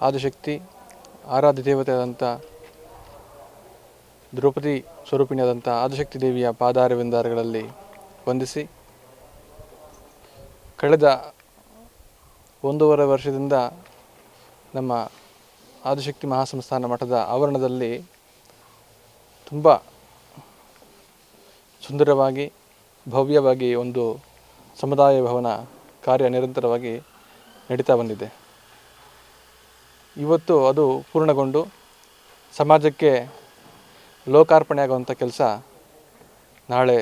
ಆದಿಶಕ್ತಿ, ಆರಾಧ್ಯ ದೇವತೆಯಾದಂಥ ದ್ರೌಪದಿ ಸ್ವರೂಪಿಣಿಯಾದಂಥ ಆದಿಶಕ್ತಿ ದೇವಿಯ ಪಾದಾರವಿಂದಾರಗಳಲ್ಲಿ ವಂದಿಸಿ, ಕಳೆದ ಒಂದೂವರೆ ವರ್ಷದಿಂದ ನಮ್ಮ ಆದಿಶಕ್ತಿ ಮಹಾಸಂಸ್ಥಾನ ಮಠದ ಆವರಣದಲ್ಲಿ ತುಂಬ ಸುಂದರವಾಗಿ, ಭವ್ಯವಾಗಿ ಒಂದು ಸಮುದಾಯ ಭವನ ಕಾರ್ಯ ನಿರಂತರವಾಗಿ ನಡೀತಾ ಬಂದಿದೆ. ಇವತ್ತು ಅದು ಪೂರ್ಣಗೊಂಡು ಸಮಾಜಕ್ಕೆ ಲೋಕಾರ್ಪಣೆ ಆಗುವಂಥ ಕೆಲಸ ನಾಳೆ,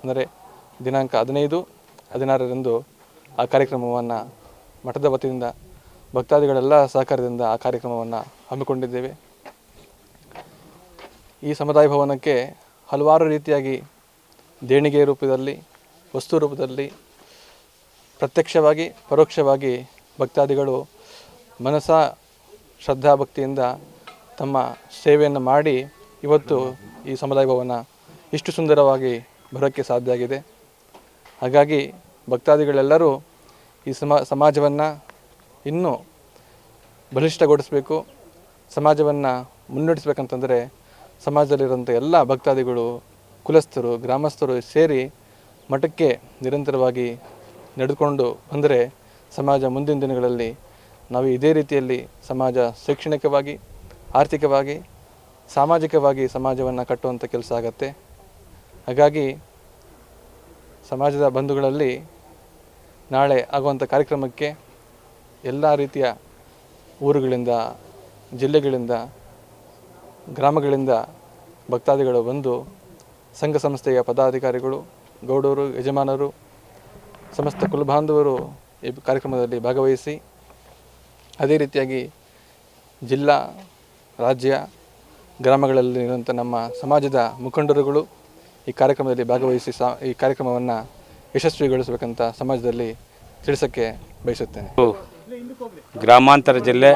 ಅಂದರೆ ದಿನಾಂಕ ಹದಿನೈದು, ಹದಿನಾರರಂದು ಆ ಕಾರ್ಯಕ್ರಮವನ್ನು ಮಠದ ವತಿಯಿಂದ ಭಕ್ತಾದಿಗಳೆಲ್ಲ ಸಹಕಾರದಿಂದ ಆ ಕಾರ್ಯಕ್ರಮವನ್ನು ಹಮ್ಮಿಕೊಂಡಿದ್ದೇವೆ. ಈ ಸಮುದಾಯ ಭವನಕ್ಕೆ ಹಲವಾರು ರೀತಿಯಾಗಿ ದೇಣಿಗೆ ರೂಪದಲ್ಲಿ, ವಸ್ತು ರೂಪದಲ್ಲಿ ಪ್ರತ್ಯಕ್ಷವಾಗಿ, ಪರೋಕ್ಷವಾಗಿ ಭಕ್ತಾದಿಗಳು ಮನಸ ಶ್ರದ್ಧಾಭಕ್ತಿಯಿಂದ ತಮ್ಮ ಸೇವೆಯನ್ನು ಮಾಡಿ ಇವತ್ತು ಈ ಸಮುದಾಯ ಭವನ ಇಷ್ಟು ಸುಂದರವಾಗಿ ಬರೋಕ್ಕೆ ಸಾಧ್ಯ ಆಗಿದೆ. ಹಾಗಾಗಿ ಭಕ್ತಾದಿಗಳೆಲ್ಲರೂ ಈ ಸಮ, ಸಮಾಜವನ್ನು ಇನ್ನೂ ಬಲಿಷ್ಠಗೊಳಿಸಬೇಕು, ಸಮಾಜವನ್ನು ಮುನ್ನಡೆಸಬೇಕಂತಂದರೆ ಸಮಾಜದಲ್ಲಿರುವಂಥ ಎಲ್ಲ ಭಕ್ತಾದಿಗಳು, ಕುಲಸ್ಥರು, ಗ್ರಾಮಸ್ಥರು ಸೇರಿ ಮಠಕ್ಕೆ ನಿರಂತರವಾಗಿ ನಡೆದುಕೊಂಡು ಬಂದರೆ ಸಮಾಜ ಮುಂದಿನ ದಿನಗಳಲ್ಲಿ ನಾವು ಇದೇ ರೀತಿಯಲ್ಲಿ ಸಮಾಜ ಶೈಕ್ಷಣಿಕವಾಗಿ, ಆರ್ಥಿಕವಾಗಿ, ಸಾಮಾಜಿಕವಾಗಿ ಸಮಾಜವನ್ನು ಕಟ್ಟುವಂಥ ಕೆಲಸ ಆಗತ್ತೆ. ಹಾಗಾಗಿ ಸಮಾಜದ ಬಂಧುಗಳಲ್ಲಿ ನಾಳೆ ಆಗುವಂಥ ಕಾರ್ಯಕ್ರಮಕ್ಕೆ ಎಲ್ಲ ರೀತಿಯ ಊರುಗಳಿಂದ, ಜಿಲ್ಲೆಗಳಿಂದ, ಗ್ರಾಮಗಳಿಂದ ಭಕ್ತಾದಿಗಳು ಬಂದು ಸಂಘ ಸಂಸ್ಥೆಯ ಪದಾಧಿಕಾರಿಗಳು, ಗೌಡರು, ಯಜಮಾನರು, ಸಮಸ್ತ ಕುಲಬಾಂಧವರು ಈ ಕಾರ್ಯಕ್ರಮದಲ್ಲಿ ಭಾಗವಹಿಸಿ ಅದೇ ರೀತಿಯಾಗಿ ಜಿಲ್ಲಾ, ರಾಜ್ಯ ಗ್ರಾಮಗಳಲ್ಲಿರುವಂಥ ನಮ್ಮ ಸಮಾಜದ ಮುಖಂಡರುಗಳು ಈ ಕಾರ್ಯಕ್ರಮದಲ್ಲಿ ಭಾಗವಹಿಸಿ ಸಾ, ಈ ಕಾರ್ಯಕ್ರಮವನ್ನು ಯಶಸ್ವಿಗೊಳಿಸಬೇಕಂತ ಸಮಾಜದಲ್ಲಿ ತಿಳಿಸೋಕ್ಕೆ ಬಯಸುತ್ತೇನೆ. ಗ್ರಾಮಾಂತರ ಜಿಲ್ಲೆ,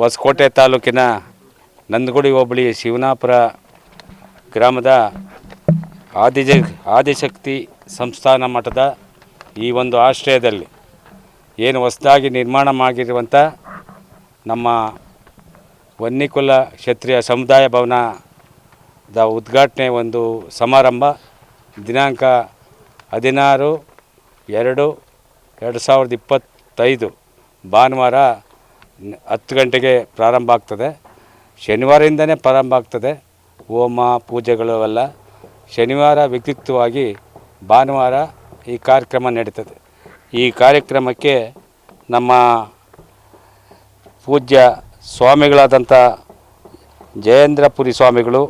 ಹೊಸಕೋಟೆ ತಾಲೂಕಿನ ನಂದಗುಡಿ ಹೋಬಳಿ ಶಿವನಾಪುರ ಗ್ರಾಮದ ಆದಿಜ ಆದಿಶಕ್ತಿ ಸಂಸ್ಥಾನ ಮಠದ ಈ ಒಂದು ಆಶ್ರಯದಲ್ಲಿ ಏನು ಹೊಸದಾಗಿ ನಿರ್ಮಾಣ ಮಾಡಿರುವಂಥ ನಮ್ಮ ವನ್ನಿಕುಲ ಕ್ಷತ್ರಿಯ ಸಮುದಾಯ ಭವನದ ಉದ್ಘಾಟನೆ ಒಂದು ಸಮಾರಂಭ. ದಿನಾಂಕ ಹದಿನಾರು ಎರಡು ಎರಡು ಸಾವಿರದ ಇಪ್ಪತ್ತೈದು ಭಾನುವಾರ ಹತ್ತು ಗಂಟೆಗೆ ಪ್ರಾರಂಭ ಆಗ್ತದೆ. ಶನಿವಾರದಿಂದನೇ ಪ್ರಾರಂಭ ಆಗ್ತದೆ. ಹೋಮ, ಪೂಜೆಗಳು ಎಲ್ಲ ಶನಿವಾರ ವ್ಯಕ್ತಿತ್ವವಾಗಿ ಭಾನುವಾರ ಈ ಕಾರ್ಯಕ್ರಮ ನಡೀತದೆ. ಈ ಕಾರ್ಯಕ್ರಮಕ್ಕೆ ನಮ್ಮ ಪೂಜ್ಯ ಸ್ವಾಮಿಗಳಾದಂಥ ಜಯೇಂದ್ರಪುರಿ ಸ್ವಾಮಿಗಳು,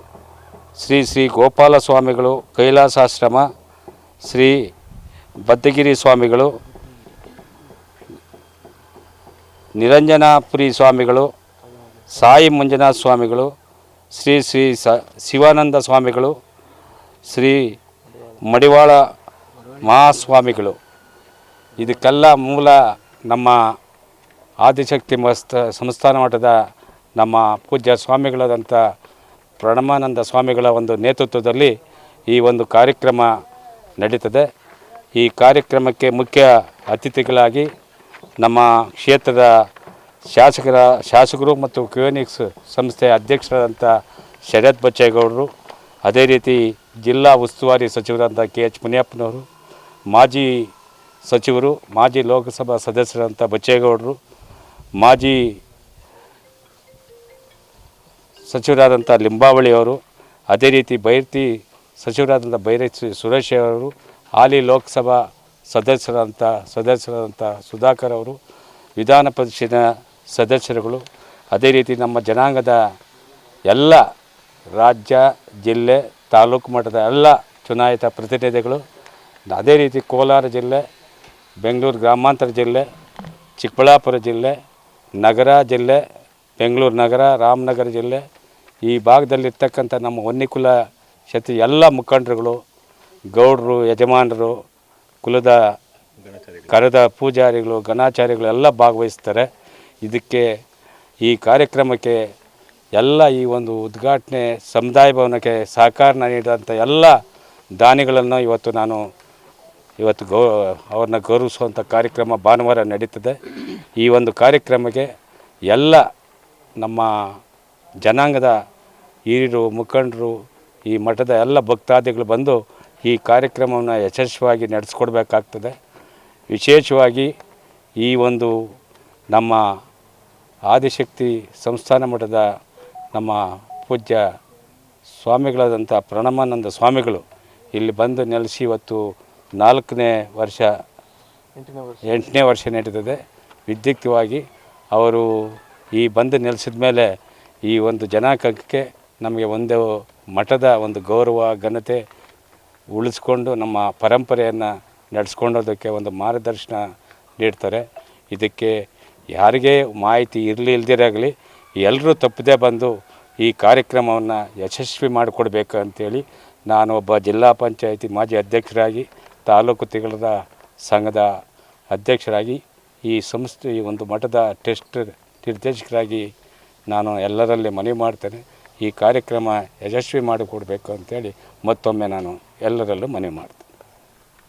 ಶ್ರೀ ಶ್ರೀ ಗೋಪಾಲ ಸ್ವಾಮಿಗಳು, ಕೈಲಾಸಾಶ್ರಮ, ಶ್ರೀ ಬದ್ದಗಿರಿ ಸ್ವಾಮಿಗಳು, ನಿರಂಜನಾಪುರಿ ಸ್ವಾಮಿಗಳು, ಸಾಯಿ ಮಂಜುನಾಥ ಸ್ವಾಮಿಗಳು, ಶ್ರೀ ಶ್ರೀ ಸ ಶಿವಾನಂದ ಸ್ವಾಮಿಗಳು, ಶ್ರೀ ಮಡಿವಾಳ ಮಹಾಸ್ವಾಮಿಗಳು. ಇದಕ್ಕೆಲ್ಲ ಮೂಲ ನಮ್ಮ ಆದಿಶಕ್ತಿ ಮಸ್ತ ಸಂಸ್ಥಾನ ಮಠದ ನಮ್ಮ ಪೂಜ್ಯ ಸ್ವಾಮಿಗಳಾದಂಥ ಪ್ರಣಮಾನಂದ ಸ್ವಾಮಿಗಳ ಒಂದು ನೇತೃತ್ವದಲ್ಲಿ ಈ ಒಂದು ಕಾರ್ಯಕ್ರಮ ನಡೀತದೆ. ಈ ಕಾರ್ಯಕ್ರಮಕ್ಕೆ ಮುಖ್ಯ ಅತಿಥಿಗಳಾಗಿ ನಮ್ಮ ಕ್ಷೇತ್ರದ ಶಾಸಕರ, ಶಾಸಕರು ಮತ್ತು ಕ್ಯೂನಿಕ್ಸ್ ಸಂಸ್ಥೆಯ ಅಧ್ಯಕ್ಷರಾದಂಥ ಶರತ್ ಬಚ್ಚೇಗೌಡರು, ಅದೇ ರೀತಿ ಜಿಲ್ಲಾ ಉಸ್ತುವಾರಿ ಸಚಿವರಾದಂಥ ಕೆ ಎಚ್ ಮುನಿಯಪ್ಪನವರು, ಮಾಜಿ ಸಚಿವರು, ಮಾಜಿ ಲೋಕಸಭಾ ಸದಸ್ಯರಂಥ ಬಚ್ಚೇಗೌಡರು, ಮಾಜಿ ಸಚಿವರಾದಂಥ ಲಿಂಬಾವಳಿಯವರು ಅದೇ ರೀತಿ ಬೈರ್ತಿ ಸಚಿವರಾದಂಥ ಬೈರತಿ ಸುರೇಶ್ ಅವರು, ಹಾಲಿ ಲೋಕಸಭಾ ಸದಸ್ಯರಂಥ ಸದಸ್ಯರಾದಂಥ ಸುಧಾಕರ್ ಅವರು, ವಿಧಾನ ಪರಿಷತ್ತಿನ ಸದಸ್ಯರುಗಳು, ಅದೇ ರೀತಿ ನಮ್ಮ ಜನಾಂಗದ ಎಲ್ಲ ರಾಜ್ಯ, ಜಿಲ್ಲೆ, ತಾಲೂಕು ಮಟ್ಟದ ಎಲ್ಲ ಚುನಾಯಿತ ಪ್ರತಿನಿಧಿಗಳು, ಅದೇ ರೀತಿ ಕೋಲಾರ ಜಿಲ್ಲೆ ಬೆಂಗಳೂರು ಗ್ರಾಮಾಂತರ ಜಿಲ್ಲೆ, ಚಿಕ್ಕಬಳ್ಳಾಪುರ ಜಿಲ್ಲೆ, ನಗರ ಜಿಲ್ಲೆ, ಬೆಂಗಳೂರು ನಗರ, ರಾಮನಗರ ಜಿಲ್ಲೆ, ಈ ಭಾಗದಲ್ಲಿರ್ತಕ್ಕಂಥ ನಮ್ಮ ಹೊನ್ನಿಕುಲ ಕ್ಷೇತ್ರ ಎಲ್ಲ ಮುಖಂಡರುಗಳು, ಗೌಡರು, ಯಜಮಾನರು, ಕುಲದ ಕರೆದ ಪೂಜಾರಿಗಳು ಘನಾಚಾರಿಗಳು ಎಲ್ಲ ಭಾಗವಹಿಸ್ತಾರೆ. ಇದಕ್ಕೆ ಈ ಕಾರ್ಯಕ್ರಮಕ್ಕೆ ಎಲ್ಲ ಈ ಒಂದು ಉದ್ಘಾಟನೆ, ಸಮುದಾಯ ಭವನಕ್ಕೆ ಸಹಕಾರ ನೀಡಿದಂಥ ಎಲ್ಲ ದಾನಿಗಳನ್ನು ಇವತ್ತು ನಾನು ಇವತ್ತು ಗೌ, ಅವ್ರನ್ನ ಗೌರವಿಸುವಂಥ ಕಾರ್ಯಕ್ರಮ ಭಾನುವಾರ ನಡೀತದೆ. ಈ ಒಂದು ಕಾರ್ಯಕ್ರಮಕ್ಕೆ ಎಲ್ಲ ನಮ್ಮ ಜನಾಂಗದ ಹಿರಿಯರು, ಮುಖಂಡರು, ಈ ಮಠದ ಎಲ್ಲ ಭಕ್ತಾದಿಗಳು ಬಂದು ಈ ಕಾರ್ಯಕ್ರಮವನ್ನು ಯಶಸ್ವಿಯಾಗಿ ನಡೆಸ್ಕೊಡ್ಬೇಕಾಗ್ತದೆ. ವಿಶೇಷವಾಗಿ ಈ ಒಂದು ನಮ್ಮ ಆದಿಶಕ್ತಿ ಸಂಸ್ಥಾನ ಮಠದ ನಮ್ಮ ಪೂಜ್ಯ ಸ್ವಾಮಿಗಳಾದಂಥ ಪ್ರಣಮಾನಂದ ಸ್ವಾಮಿಗಳು ಇಲ್ಲಿ ಬಂದು ನೆಲೆಸಿ ಇವತ್ತು ನಾಲ್ಕನೇ ವರ್ಷ ಎಂಟನೇ ವರ್ಷ. ನಡೀತದೆ. ವಿದ್ಯುಕ್ತವಾಗಿ ಅವರು ಈ ಬಂದು ನೆಲೆಸಿದ ಮೇಲೆ ಈ ಒಂದು ಜನಾಂಗಕ್ಕೆ ನಮಗೆ ಒಂದು ಮಠದ ಒಂದು ಗೌರವ ಘನತೆ ಉಳಿಸ್ಕೊಂಡು ನಮ್ಮ ಪರಂಪರೆಯನ್ನು ನಡೆಸ್ಕೊಂಡೋದಕ್ಕೆ ಒಂದು ಮಾರ್ಗದರ್ಶನ ನೀಡ್ತಾರೆ. ಇದಕ್ಕೆ ಯಾರಿಗೇ ಮಾಹಿತಿ ಇರಲಿ ಇಲ್ದಿರಾಗಲಿ ಎಲ್ಲರೂ ತಪ್ಪದೇ ಬಂದು ಈ ಕಾರ್ಯಕ್ರಮವನ್ನು ಯಶಸ್ವಿ ಮಾಡಿಕೊಡ್ಬೇಕು ಅಂಥೇಳಿ ನಾನು ಒಬ್ಬ ಜಿಲ್ಲಾ ಪಂಚಾಯತಿ ಮಾಜಿ ಅಧ್ಯಕ್ಷರಾಗಿ ತಾಲೂಕು ತಿಂಗಳದ ಸಂಘದ ಅಧ್ಯಕ್ಷರಾಗಿ ಈ ಸಂಸ್ಥೆ, ಈ ಒಂದು ಮಠದ ಟೆಸ್ಟ್ ನಿರ್ದೇಶಕರಾಗಿ ನಾನು ಎಲ್ಲರಲ್ಲಿ ಮನವಿ ಮಾಡ್ತೇನೆ. ಈ ಕಾರ್ಯಕ್ರಮ ಯಶಸ್ವಿ ಮಾಡಿಕೊಡ್ಬೇಕು ಅಂತೇಳಿ ಮತ್ತೊಮ್ಮೆ ನಾನು ಎಲ್ಲರಲ್ಲೂ ಮನವಿ ಮಾಡ್ತೇನೆ.